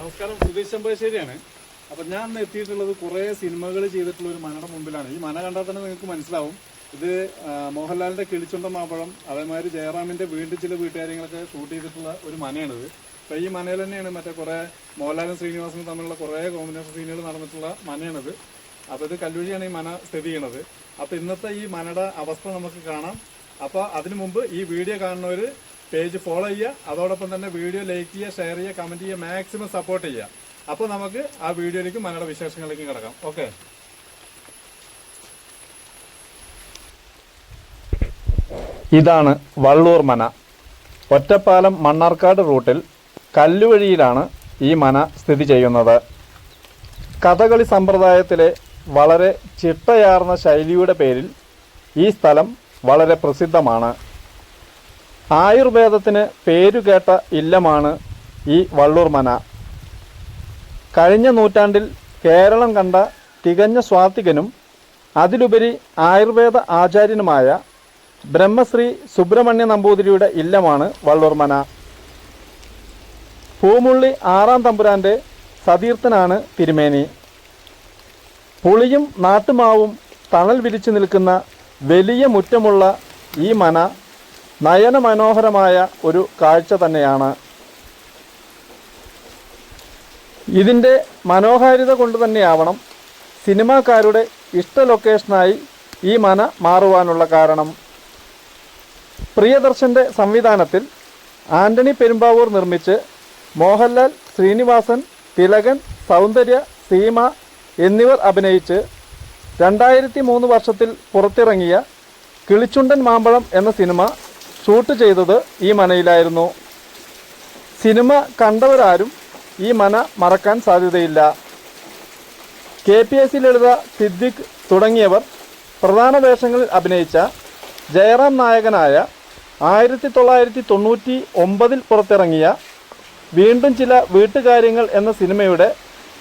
നമസ്കാരം സുധീഷ് ചെമ്പശ്ശേരിയാണ് അപ്പൊ ഞാൻ എത്തിയിട്ടുള്ളത് കുറെ സിനിമകൾ ചെയ്തിട്ടുള്ള ഒരു മനയുടെ മുമ്പിലാണ്. ഈ മന കണ്ടാൽ തന്നെ നിങ്ങൾക്ക് മനസ്സിലാവും. ഇത് മോഹൻലാലിന്റെ കിളിച്ചുണ്ട മാമ്പഴം അതേമാതിരി ജയറാമിന്റെ വീണ്ടും ചില വീട്ടുകാര്യങ്ങളൊക്കെ ഷൂട്ട് ചെയ്തിട്ടുള്ള ഒരു മനയാണിത്. അപ്പൊ ഈ മനയിൽ തന്നെയാണ് മറ്റേ കുറെ മോഹൻലാലും ശ്രീനിവാസനും തമ്മിലുള്ള കുറെ കോമ്പിനേഷൻ സീനുകൾ നടന്നിട്ടുള്ള മനയാണിത്. അപ്പൊ ഇത് കല്ലുഴിയാണ് ഈ മന സ്ഥിതി ചെയ്യണത്. അപ്പൊ ഇന്നത്തെ ഈ മനയുടെ അവസ്ഥ നമുക്ക് കാണാം. അപ്പൊ അതിനു മുമ്പ് ഈ വീഡിയോ കാണുന്നവര് പേജ് ഫോളോ ചെയ്യുക. അതോടൊപ്പം തന്നെ വീഡിയോ ലൈക്ക് ചെയ്യുക ഷെയർ ചെയ്യുക കമന്റ് ചെയ്യുക മാക്സിമം സപ്പോർട്ട് ചെയ്യുക. അപ്പോൾ നമുക്ക് ആ വീഡിയോയിലേക്ക് മലയാള വിശേഷങ്ങളിലേക്ക് കിടക്കാം. ഓക്കെ ഇതാണ് വള്ളൂർ മന. ഒറ്റപ്പാലം മണ്ണാർക്കാട് റൂട്ടിൽ കല്ലുവഴിയിലാണ് ഈ മന സ്ഥിതി ചെയ്യുന്നത്. കഥകളി സമ്പ്രദായത്തിലെ വളരെ ചിട്ടയാർന്ന ശൈലിയുടെ പേരിൽ ഈ സ്ഥലം വളരെ പ്രസിദ്ധമാണ്. ആയുർവേദത്തിന് പേരുകേട്ട ഇല്ലമാണ് ഈ വള്ളൂർ മന. കഴിഞ്ഞ നൂറ്റാണ്ടിൽ കേരളം കണ്ട തികഞ്ഞ സ്വാത്വികനും അതിലുപരി ആയുർവേദ ആചാര്യനുമായ ബ്രഹ്മശ്രീ സുബ്രഹ്മണ്യ നമ്പൂതിരിയുടെ ഇല്ലമാണ് വള്ളൂർ മന. പൂമുള്ളി ആറാം തമ്പുരാന്റെ സതീർത്ഥനാണ് തിരുമേനി. പുളിയും നാട്ടുമാവും തണൽ വിരിച്ചു നിൽക്കുന്ന വലിയ മുറ്റമുള്ള ഈ മന നയനമനോഹരമായ ഒരു കാഴ്ച തന്നെയാണ്. ഇതിന്റെ മനോഹാരിത കൊണ്ട് തന്നെയാവണം സിനിമാക്കാരുടെ ഇഷ്ട ലൊക്കേഷനായി ഈ മന മാറുവാനുള്ള കാരണം. പ്രിയദർശന്റെ സംവിധാനത്തിൽ ആന്റണി പെരുമ്പാവൂർ നിർമ്മിച്ച് മോഹൻലാൽ ശ്രീനിവാസൻ തിലകൻ സൗന്ദര്യ സീമ എന്നിവർ അഭിനയിച്ച് രണ്ടായിരത്തി മൂന്ന് വർഷത്തിൽ പുറത്തിറങ്ങിയ കിളിച്ചുണ്ടൻ മാമ്പഴം എന്ന സിനിമ ഷൂട്ട് ചെയ്തത് ഈ മനയിലായിരുന്നു. സിനിമ കണ്ടവരാരും ഈ മന മറക്കാൻ സാധ്യതയില്ല. K P S C Lalitha Siddique തുടങ്ങിയവർ പ്രധാന വേഷങ്ങളിൽ അഭിനയിച്ച ജയറാം നായകനായ ആയിരത്തി തൊള്ളായിരത്തി തൊണ്ണൂറ്റി ഒമ്പതിൽ പുറത്തിറങ്ങിയ വീണ്ടും ചില വീട്ടുകാര്യങ്ങൾ എന്ന സിനിമയുടെ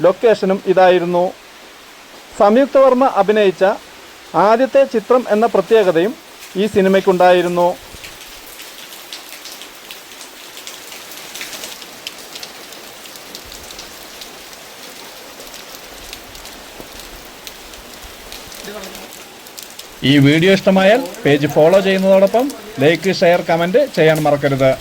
ലൊക്കേഷനും ഇതായിരുന്നു. സംയുക്ത വർമ്മ അഭിനയിച്ച ആദ്യത്തെ ചിത്രം എന്ന പ്രത്യേകതയും ഈ സിനിമയ്ക്കുണ്ടായിരുന്നു. ഈ വീഡിയോ ഇഷ്ടമായാൽ പേജ് ഫോളോ ചെയ്യുന്നതോടൊപ്പം ലൈക്ക് ഷെയർ കമന്റ് ചെയ്യാൻ മറക്കരുത്.